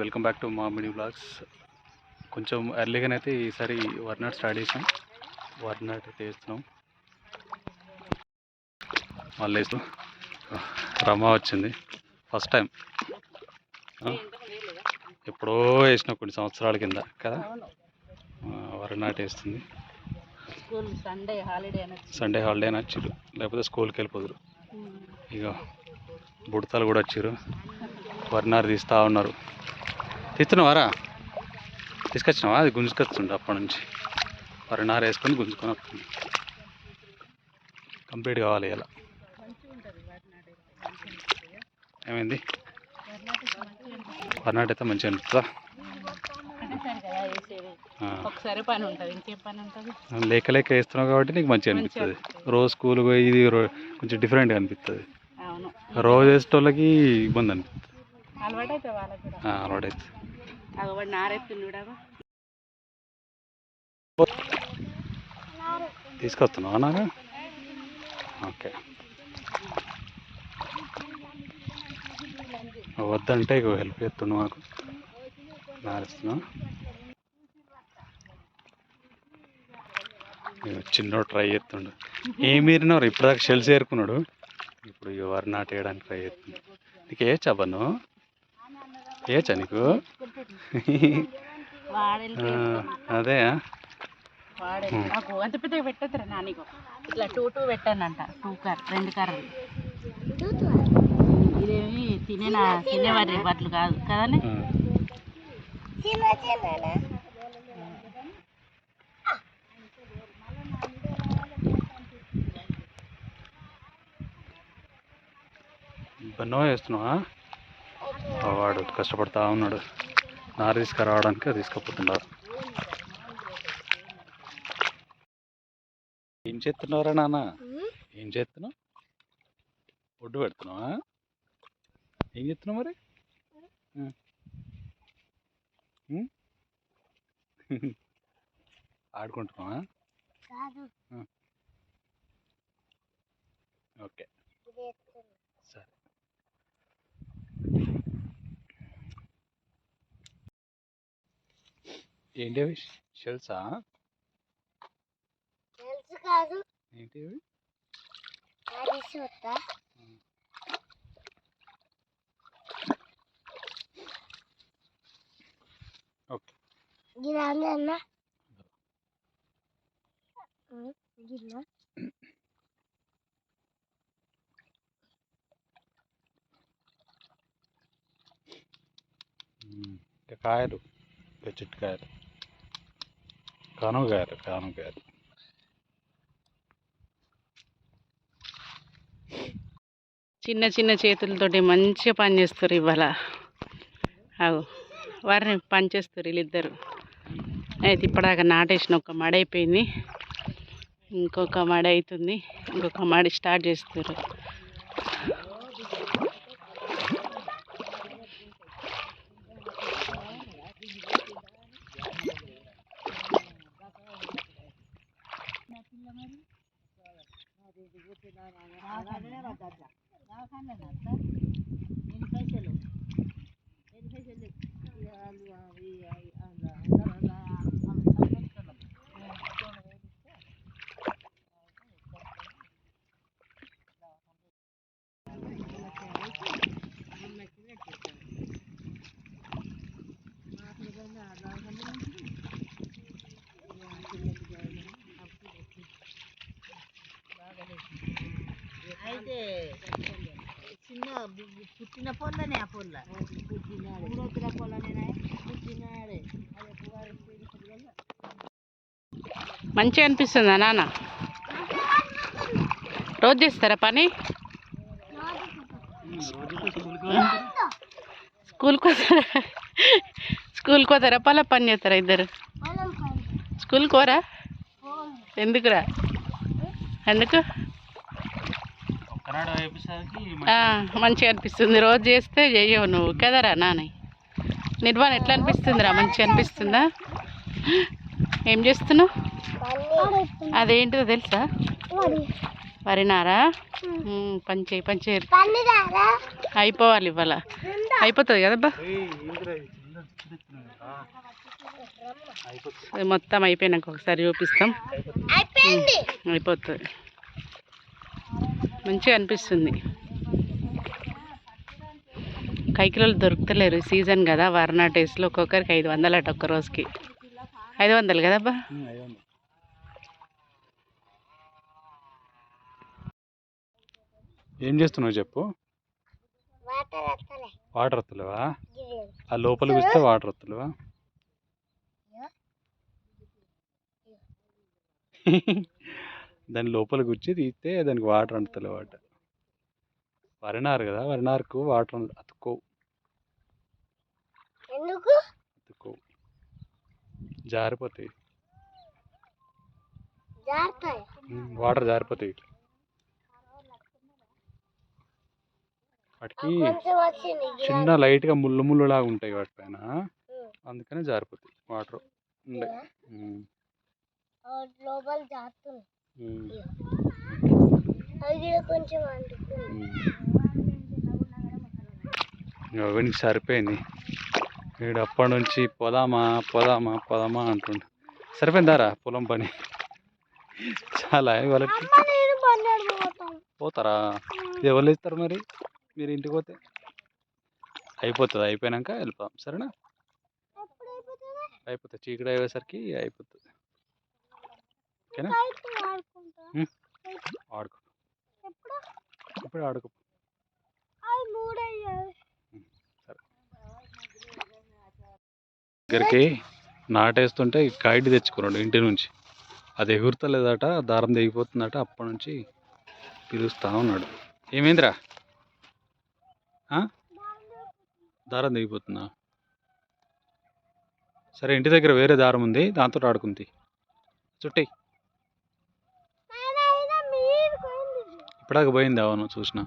Welcome back to మా mini blogs. కొంచెం ఎర్లీగానైతే ఈసారి వర్నాట్ స్టార్ట్ చేసాం. వర్నాట్ అయితే వేస్తున్నాం మళ్ళీ వేస్తూ రమ వచ్చింది. ఫస్ట్ టైం ఎప్పుడో వేసిన కొన్ని సంవత్సరాల కింద కదా? వరనాట్ వేస్తుంది. సండే హాలిడే సండే హాలిడే అని వచ్చిర్రు. లేకపోతే స్కూల్కి వెళ్ళిపోదురు. ఇక బుడతలు కూడా వచ్చారు వర్నారు తీస్తూ ఉన్నారు. తీస్తున్నావారా? తీసుకొచ్చినావా? అది గుంజుకొస్తుండే అప్పటి నుంచి. వరనారు వేసుకొని గుంజుకొని వస్తుంది. కంప్లీట్ కావాలి ఇలా. ఏమైంది? వరనాటు అయితే మంచిగా అనిపిస్తుందా? ఒకటేసారి కదా వేసేది ఆ. ఒకసారి పని ఉంటుంది. ఇంకేం పని ఉంటుంది? లేక లేక వేస్తున్నావు కాబట్టి నీకు మంచిగా అనిపిస్తుంది. రోజు స్కూల్ పోయి ఇది కొంచెం డిఫరెంట్గా అనిపిస్తుంది. రోజు వేసేటోళ్ళకి ఇబ్బంది అనిపిస్తుంది. వాళ్ళకి కూడా. తీసుకొస్తున్నావా నాన్న? ఓకే. వద్దంటే ఇక హెల్ప్ చేస్తున్నావు నాకు నారేస్తున్నా ఇగో చిన్నోడు ట్రై చేస్తుండు. ఏం మీరినవారు ఇప్పటిదాకా షెల్స్ ఏరుకున్నాడు? ఇప్పుడు ఇక వరి నాటు వేయడానికి ట్రై చేస్తుండు. నీకు ఏచా బన్ను ఏచా నీకు? అదే నాకు అంత పెద్దగా పెట్టద్దురా నానిగో ఇట్లా టూ టూ పెట్టానంట టూ కర్ రెండు కర్రలు. ఇదేమి తినే తినేవారి బట్టలు కాదు కదండి? ఆ. బన్నో వేస్తున్నావా? వాడు కష్టపడతా ఉన్నాడు. నార తీసుకురావడానికి తీసుకుపోతున్నారు. ఏం చేస్తున్నావురా నాన్న? ఏం చేస్తున్నావు? ఒడ్డు పెడుతున్నావా? ఏం చేస్తున్నావు మరి? ఆడుకుంటున్నావా. ఓకే. ఏంటి అవి షెల్సా తెలుసు కాదు. ఏంటి అవి అది చూస్తా ఓకే గిరాంది అన్న గిన్నా. ఉమ్, ఇంకా కాయలు చిట్కాయలు కానుగాయలు చిన్న చిన్న చేతులతోటి మంచిగా పని చేస్తారు ఇవాళ. అవు వారిని పని చేస్తారు వీళ్ళిద్దరు. అయితే ఇప్పటిదాకా నాటేసిన ఒక మడ అయిపోయింది. ఇంకొక మడ అవుతుంది. ఇంకొక మడి స్టార్ట్ చేస్తారు. అయితే చిన్న బు- చిన్న పుట్టిన పొల్లనే ఆ పొల్ల. పుట్టిన పొల్లనే పుట్టినాడే అదే మంచిగా అనిపిస్తుందా నాన్న? రోజు చేస్తారా పని? స్కూల్కి వస్తారా స్కూల్కి పోతారా పలా పని చేస్తారా ఇద్దరు? స్కూల్కి పోరా ఎందుకురా? ఎందుకు? మంచిగా అనిపిస్తుంది. రోజు చేస్తే చెయ్యవు నువ్వు కదరా నాన్న నిర్వాణ ఎట్లా అనిపిస్తుందిరా మంచిగా అనిపిస్తుందా? ఏం చేస్తున్నావు? అదేంటిదో తెలుసా? వరినారా? పంచే పంచే. పన్నిదారా అయిపోవాలి ఇవాళ. అయిపోతుంది కదబ్బా? అది మొత్తం అయిపోయినాక ఒకసారి చూపిస్తాం. అయిపోతుంది. మంచిగా అనిపిస్తుంది. కైకిలోలు దొరుకుతలేరు. సీజన్ కదా వర్నా టేస్ట్లో ఒక్కొక్కరికి ఐదు వందలు అట ఒక్క రోజుకి. ఐదు వందలు కదబ్బా? ఏం చేస్తున్నావు చెప్పు? వాటర్ గిరి ఆ లోపల చూస్తే వాటర్ వస్తలేవా దాని లోపల గుచ్చి తీస్తే దానికి వాటర్ అంటలేవు వాట. వరినారు కదా వరినారుకు వాటర్ అతుక్కోవు. ఎందుకు? అతుక్కోవు. జారిపోతాయి. వాటర్ జారిపోతాయి వాటికి చిన్న లైట్గా ముళ్ళు ముళ్ళు లాగా ఉంటాయి వాటి పైన. అందుకనే జారిపోతాయి వాటర్ ఉండే. లోపల జారుతుంది. వీనికి సరిపోయింది. వీడు అప్పటి నుంచి పోదామా పోదామా పోదామా అంటుండు. సరిపోయిందారా పొలం పని? చాలా వాళ్ళకి పోతారా? ఎవరు ఇస్తారు మరి? మీరు ఇంటికి పోతే? అయిపోతుంది అయిపోయాక వెళ్ళిపోదాం సరేనా? అయిపోతుంది? చీకటి అయ్యేసరికి అయిపోతుంది. ఓకేనా. ఆడుకో. ఎప్పుడు? ఇప్పుడు ఆడుకో. దగ్గరికి నాటేస్తుంటే కైట్ తెచ్చుకున్నాడు ఇంటి నుంచి. అది ఎగురుతలేదట దారం తెగిపోతుందట అప్పటి నుంచి పిలుస్తా ఉన్నాడు. ఏమైందిరా? దారం తెగిపోతుందా? సరే ఇంటి దగ్గర వేరే దారం ఉంది దాంతో ఆడుకుంది. చుట్టి పోయింది ఇప్పటిదాకా పోయింది అవును చూసిన?